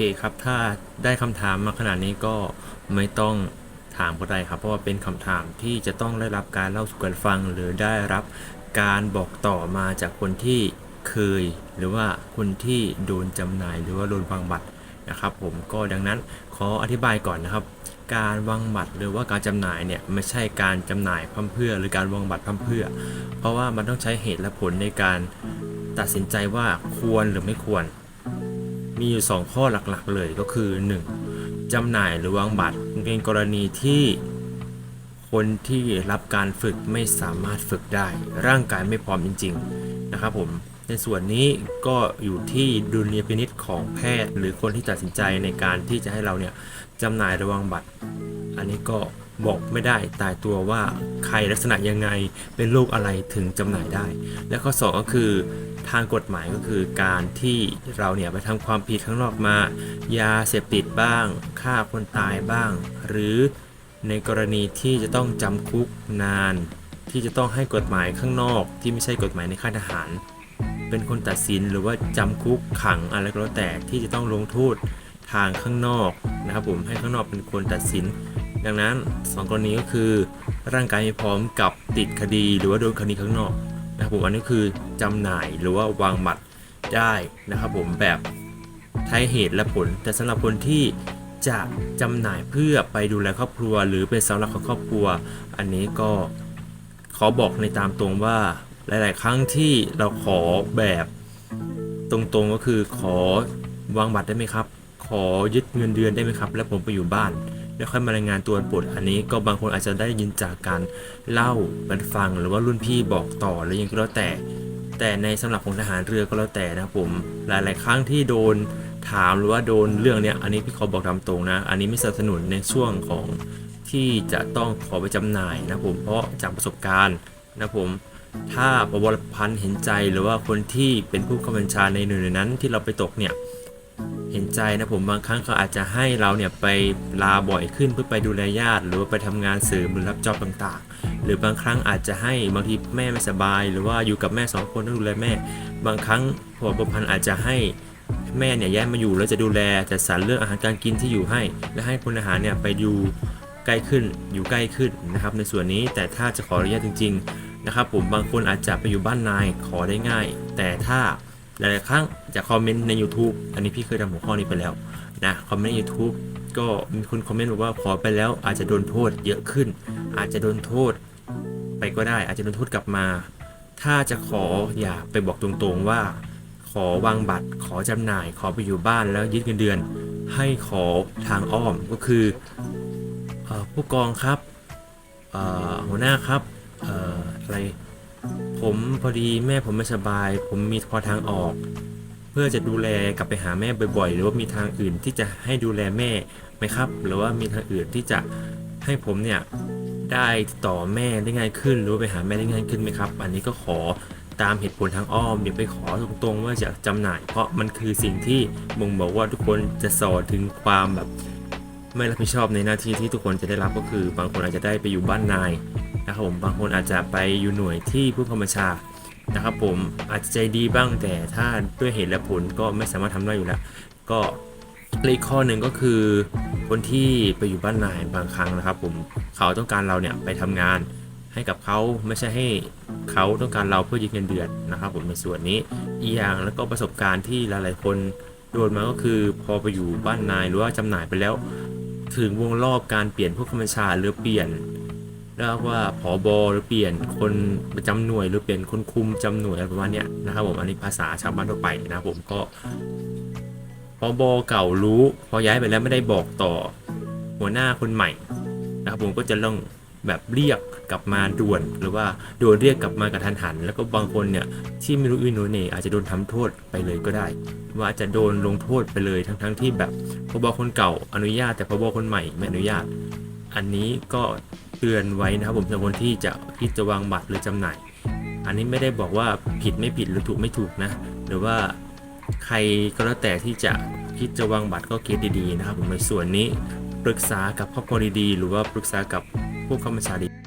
เคครับ ถ้าได้คำถามมาขนาดนี้ก็ไม่ต้องถามก็ได้ครับ เพราะว่าเป็นคำถามที่จะต้องได้รับการเล่าสู่กันฟัง หรือได้รับการบอกต่อมาจากคนที่เคย หรือว่าคนที่โดนจำหน่ายหรือว่าโดนวางบัตรนะครับ ผมก็ดังนั้นขออธิบายก่อนนะครับ การวางบัตรหรือว่าการจำหน่ายเนี่ยไม่ใช่การจำหน่ายพร่ำเพื่อ หรือการวางบัตรพร่ำเพื่อ เพราะว่ามันต้องใช้เหตุและผลในการตัดสินใจว่าควรหรือไม่ควร มีอยู่ 2 ข้อหลักๆเลยก็คือ 1. จำหน่ายหรือวางบัตรเป็นกรณีที่คนที่รับการฝึกไม่สามารถฝึกได้ ร่างกายไม่พร้อมจริง ๆ นะครับผมในส่วนนี้ก็อยู่ที่ดุลยพินิษของแพทย์ หรือคนที่ตัดสินใจในการที่จะให้เราเนี่ยจำหน่ายหรือวางบัตร อันนี้ก็บอกไม่ได้ตายตัวว่าใครลักษณะยังไงเป็นโรคอะไรถึงจำหน่ายได้ และข้อสองก็คือ ทางกฎหมายก็คือการที่เราเนี่ยไปทำความผิดข้างนอกมา ยาเสพติดบ้างฆ่าคนตายบ้าง หรือในกรณีที่จะต้องจำคุกนาน ที่จะต้องให้กฎหมายข้างนอก ที่ไม่ใช่กฎหมายในค่ายทหาร เป็นคนตัดสินหรือว่าจำคุกขังอะไรก็แล้วแต่ที่จะต้องลงโทษทางข้างนอกนะครับผมให้ข้างนอกเป็นคนตัดสิน ดังนั้นสองกรณีก็คือ ร่างกายไม่พร้อมกับติดคดีหรือว่าโดนคดีข้างนอก นะครับผมอันนี้คือจำหน่ายหรือว่าวางบัตรได้นะครับผมแบบใช้เหตุและผล แต่สำหรับคนที่จะจำหน่ายเพื่อไปดูแลครอบครัว หรือเป็นสาหลักของครอบครัว อันนี้ก็ขอบอกในตามตรงว่าหลาย ๆ ครั้งที่เราขอแบบตรงๆก็คือขอวางบัตรได้ไหมครับ ขอยึดเงินเดือนได้ไหมครับ แล้วผมไปอยู่บ้าน แล้ค่อยมารายงานตัววันปลดอันนี้ก็บางคนอาจจะได้ยินจากการเล่าบันฟังหรือว่ารุ่นพี่บอกต่อหรือยังก็แล้วแต่ แต่ในสำหรับของทหารเรือก็แล้วแต่นะครับผมหลาย ๆ ครั้งที่โดนถามหรือว่าโดนเรื่องเนี้ยอันนี้พี่ขอบอกตามตรงนะ อันนี้ไม่สนับสนุนในช่วงของที่จะต้องขอไปจำหน่ายนะผมเพราะจากประสบการณ์นะผมถ้าปวรพันธ์เห็นใจหรือว่าคนที่เป็นผู้กำกับบัญชาในหน่วยนั้นที่เราไปตกเนี่ย เห็นใจนะผมบางครั้งเขาอาจจะให้เราเนี่ยไปลาบ่อยขึ้นเพื่อไปดูแลญาติ หรือว่าไปทำงานเสริมหรือรับจอบต่างๆ หรือบางครั้งอาจจะให้บางทีแม่ไม่สบาย หรือว่าอยู่กับแม่สองคนต้องดูแลแม่ บางครั้งผัวประพันธ์อาจจะให้แม่เนี่ยย้ายมาอยู่แล้วจะดูแลจัดสรรเรื่องอาหารการกินที่อยู่ให้ และให้พลอาหารเนี่ยไปอยู่ใกล้ขึ้นอยู่ใกล้ขึ้นนะครับในส่วนนี้แต่ถ้าจะขออนุญาตจริง ๆ นะครับผมบางคนอาจจะไปอยู่บ้านนายขอได้ง่าย แต่ถ้า หลายๆครั้งจากคอมเมนต์ใน YouTube อันนี้พี่เคยทำหัวข้อนี้ไปแล้วนะคอมเมนต์ใน YouTube ก็มีคนคอมเมนต์บอกว่าขอไปแล้วอาจจะโดนโทษเยอะขึ้น อาจจะโดนโทษไปก็ได้ อาจจะโดนโทษกลับมา ถ้าจะขออย่าไปบอกตรงๆว่า ขอวางบัตร ขอจำหน่าย ขอไปอยู่บ้านแล้วยึดเงินเดือน ให้ขอทางอ้อมก็คืออผู้กองครับหัวหน้าครับอออะไร ผมพอดีแม่ผมไม่สบาย ผมมีพอทางออก เพื่อจะดูแลกลับไปหาแม่บ่อยๆ หรือว่ามีทางอื่นที่จะให้ดูแลแม่ไหมครับ หรือว่ามีทางอื่นที่จะให้ผมเนี่ยได้ต่อแม่ได้ง่ายขึ้น หรือไปหาแม่ได้ง่ายขึ้นไหมครับ อันนี้ก็ขอตามเหตุผลทางอ้อมอย่าไปขอตรงๆ ว่าจะจำหน่าย เพราะมันคือสิ่งที่บ่งบอกว่าทุกคนจะสอนถึงความแบบ ไม่รับผิดชอบในหน้าที่ที่ทุกคนจะได้รับก็คือบางคนอาจจะได้ไปอยู่บ้านนาย นะครับผมบางคนอาจจะไปอยู่หน่วยที่ผู้กำกับชานะครับผมอาจจะใจดีบ้างแต่ถ้าด้วยเหตุและผลก็ไม่สามารถทำได้อยู่แล้ว ก็และอีกข้อหนึ่งก็คือคนที่ไปอยู่บ้านนายบางครั้งนะครับ ผมเขาต้องการเราเนี่ยไปทำงานให้กับเขาไม่ใช่ให้เขาต้องการเราเพื่อยึดเงินเดือนนะครับ ผมในส่วนนี้อีกอย่างแล้วก็ประสบการณ์ที่หลายๆคนโดนมาก็คือพอไปอยู่บ้านนายหรือว่าจำหน่ายไปแล้ว ถึงวงรอบการเปลี่ยนผู้กำกับชาหรือเปลี่ยน เรียกว่าผอบอหรือเปลี่ยนคนประจำหน่วย หรือเปลี่ยนคนคุมจำหน่วยอะไรประมาณเนี้ยนะครับผมอันนี้ภาษาชาวบ้านทั่วไปนะครับผมก็ผอบอเก่ารู้พอย้ายไปแล้วไม่ได้บอกต่อหัวหน้าคนใหม่นะครับผมก็จะต้องแบบเรียกกลับมาด่วน หรือว่าโดนเรียกกลับมากระทันหัน แล้วก็บางคนเนี่ยที่ไม่รู้อินโนเน่อาจจะโดนทำโทษไปเลยก็ได้ ว่าอาจจะโดนลงโทษไปเลยทั้งๆที่แบบพบคนเก่าอนุญาตแต่พบคนใหม่ไม่อนุญาต อันนี้ก็ เตือนไว้นะครับผมสำหรับคนที่จะคิดจะวางบัตรหรือจำหน่าย อันนี้ไม่ได้บอกว่าผิดไม่ผิดหรือถูกไม่ถูกนะ หรือว่าใครก็แล้วแต่ที่จะคิดจะวางบัตรก็คิดดีๆนะครับผมในส่วนนี้ปรึกษากับครอบครัวดีๆ หรือว่าปรึกษากับผู้เข้ามาชาดี